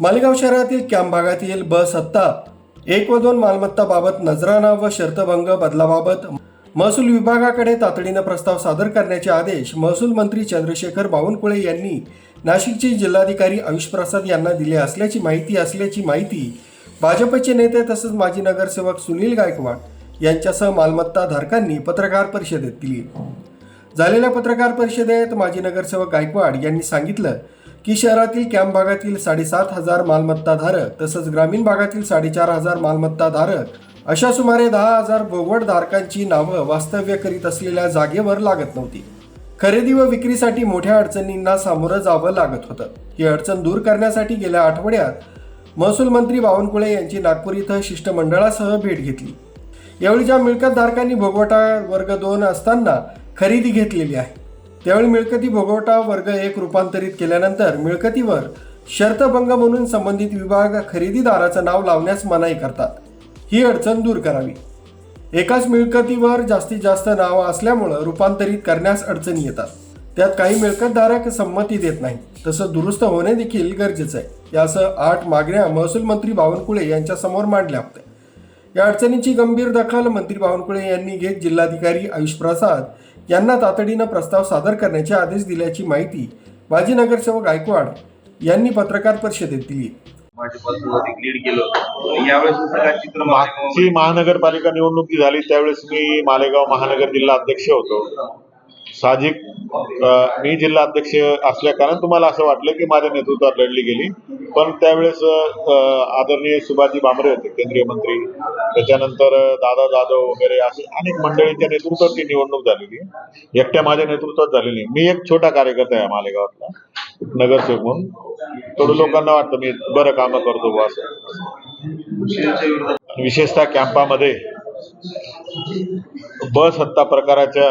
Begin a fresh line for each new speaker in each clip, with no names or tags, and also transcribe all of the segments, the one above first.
मालेगाव शहरातील कॅम्प भागातील ब सत्ता एक व दोन मालमत्ताबाबत नजराणा व शर्तभंग बदलाबाबत महसूल विभागाकडे तातडीनं प्रस्ताव सादर करण्याचे आदेश महसूल मंत्री चंद्रशेखर बावनकुळे यांनी नाशिकचे जिल्हाधिकारी आयुष प्रसाद यांना दिले असल्याची माहिती असल्याची माहिती भाजपचे नेते तसंच माजी नगरसेवक सुनील गायकवाड यांच्यासह मालमत्ता धारकांनी पत्रकार परिषदेत दिली. झालेल्या पत्रकार परिषदेत माजी नगरसेवक गायकवाड यांनी सांगितलं की शहरातील कॅम्प भागातील साडेसात हजार मालमत्ताधारक तसंच ग्रामीण भागातील साडेचार हजार मालमत्ताधारक अशा सुमारे दहा हजार भोगवटधारकांची नावं वास्तव्य करीत असलेल्या जागेवर लागत नव्हती. खरेदी व विक्रीसाठी मोठ्या अडचणींना सामोरं जावं लागत होतं. ही अडचण दूर करण्यासाठी गेल्या आठवड्यात महसूल मंत्री बावनकुळे यांची नागपूर इथं शिष्टमंडळासह भेट घेतली. यावेळी ज्या मिळकतधारकांनी भोगवटा वर्ग दोन असताना खरेदी घेतलेली आहे त्यावेळी मिळकती भोगवटा वर्ग एक रूपांतरित केल्यानंतर मिळकतीवर शर्तभंग म्हणून संबंधित विभाग खरेदीदाराचं नाव लावण्यास मनाई करतात. ही अडचण दूर करावी. एकाच मिळकतीवर जास्तीत जास्त नावं असल्यामुळं रूपांतरित करण्यास अडचणी येतात. त्यात काही मिळकतधारक संमती देत नाही तसं दुरुस्त होणे देखील गरजेचं आहे. यासह आठ मागण्या महसूल मंत्री बावनकुळे यांच्यासमोर मांडल्या होत्या. या अडचणीची गंभीर दखल मंत्री बावनकुळे यांनी घेत जिल्हाधिकारी आयुष प्रसाद यांना तातडीनं प्रस्ताव सादर करण्याचे आदेश दिल्याची माहिती माजी नगरसेवक गायकवाड यांनी पत्रकार परिषदेत दिली.
मागची महानगरपालिका निवडणूक झाली त्यावेळेस मी मालेगाव महानगर जिल्हा अध्यक्ष होतो. साहजिक मी जिल्हा अध्यक्ष असल्या कारण तुम्हाला असं वाटलं की माझ्या नेतृत्वात लढली गेली. पण त्यावेळेस आदरणीय सुभाषजी भामरे होते केंद्रीय मंत्री. त्याच्यानंतर दादा जाधव वगैरे असे अनेक मंडळींच्या नेतृत्वात ती निवडणूक झालेली. एकट्या माझ्या नेतृत्वात झालेली. मी एक छोटा कार्यकर्ता आहे मालेगावातला नगरसेवक म्हणून. थोडं लोकांना वाटतं मी बरं कामं करतो बुवा असं. विशेषतः कॅम्पामध्ये बस हत्ता प्रकाराच्या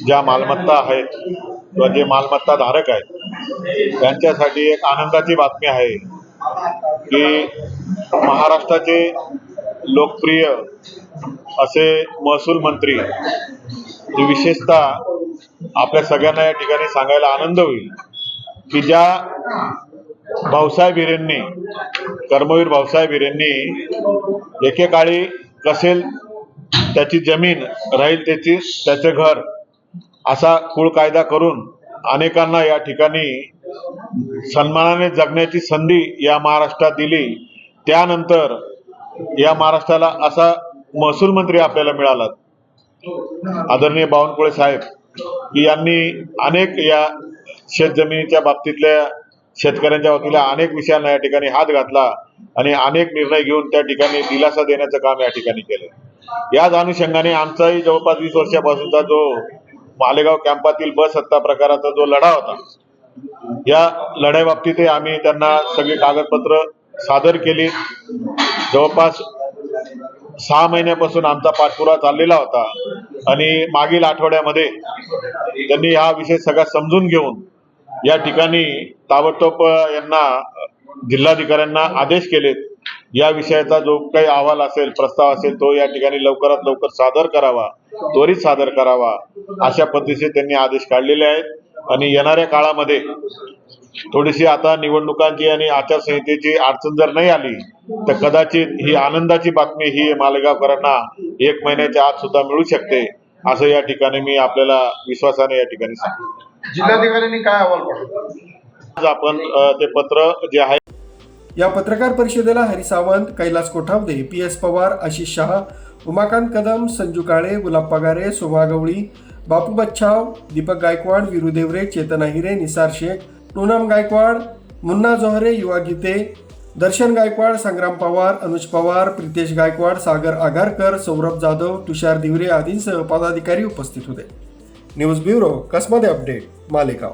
ज्या मालमत्ता आहेत किंवा जे मालमत्ता धारक आहेत त्यांच्यासाठी एक आनंदाची बातमी आहे की महाराष्ट्राचे लोकप्रिय असे महसूल मंत्री जे विशेषतः आपल्या सगळ्यांना या ठिकाणी सांगायला आनंद होईल की ज्या भाऊसाहेब हिरेंनी कर्मवीर भाऊसाहेब हिरेंनी एकेकाळी कसेल त्याची जमीन राहील त्याची त्याचे घर असा कुळ कायदा करून अनेकांना या ठिकाणी सन्मानाने जगण्याची संधी या महाराष्ट्रात दिली. त्यानंतर या महाराष्ट्राला असा महसूल मंत्री आपल्याला मिळाला. आदरणीय बावनकुळे साहेब की यांनी अनेक या शेतजमिनीच्या बाबतीतल्या शेतकऱ्यांच्या वतीला अनेक विषयांना या ठिकाणी हात घातला आणि अनेक निर्णय घेऊन त्या ठिकाणी दिलासा देण्याचं काम या ठिकाणी केलं. याच अनुषंगाने आमचाही जवळपास वीस वर्षापासूनचा जो मालेगाव कॅम्पातील बस हत्ता प्रकाराचा जो लढा होता या लढाई बाबतीतही आम्ही त्यांना सगळी कागदपत्र सादर केली. जवळपास सहा महिन्यापासून आमचा पाठपुरावा चाललेला होता आणि मागील आठवड्यामध्ये त्यांनी हा विषय सगळा समजून घेऊन या ठिकाणी ताबडतोब यांना जिल्हाधिकाऱ्यांना आदेश केलेत. या विषयाचा जो काही अहवाल असेल प्रस्ताव असेल तो या ठिकाणी लवकरात लवकर सादर करावा त्वरित सादर करावा अशा पद्धतीचे त्यांनी आदेश काढलेले आहेत. आणि येणाऱ्या काळामध्ये थोडीशी आता निवडणुकांची आणि आचारसंहितेची अडचण जर नाही आली तर कदाचित ही आनंदाची बातमी ही मालेगावकरांना एक महिन्याच्या आत सुद्धा मिळू शकते असं या ठिकाणी मी आपल्याला विश्वासाने या ठिकाणी सांगतो.
जिल्हाधिकाऱ्यांनी काय अहवाल पाठवला?
आज आपण ते पत्र जे आहे
या पत्रकार परिषदेला हरी सावंत कैलास कोठावदे पी एस पवार आशिष शहा उमाकांत कदम संजू काळे गुलाब पगारे सोमा गवळी बापू बच्छाव दीपक गायकवाड विरू देवरे चेतना हिरे निसार शेख पूनम गायकवाड मुन्ना जोहरे युवा गीते दर्शन गायकवाड संग्राम पवार अनुज पवार प्रितेश गायकवाड सागर आगारकर सौरभ जाधव तुषार दिवरे आदींसह पदाधिकारी उपस्थित होते. न्यूज ब्युरो कसमध्ये अपडेट मालेगाव.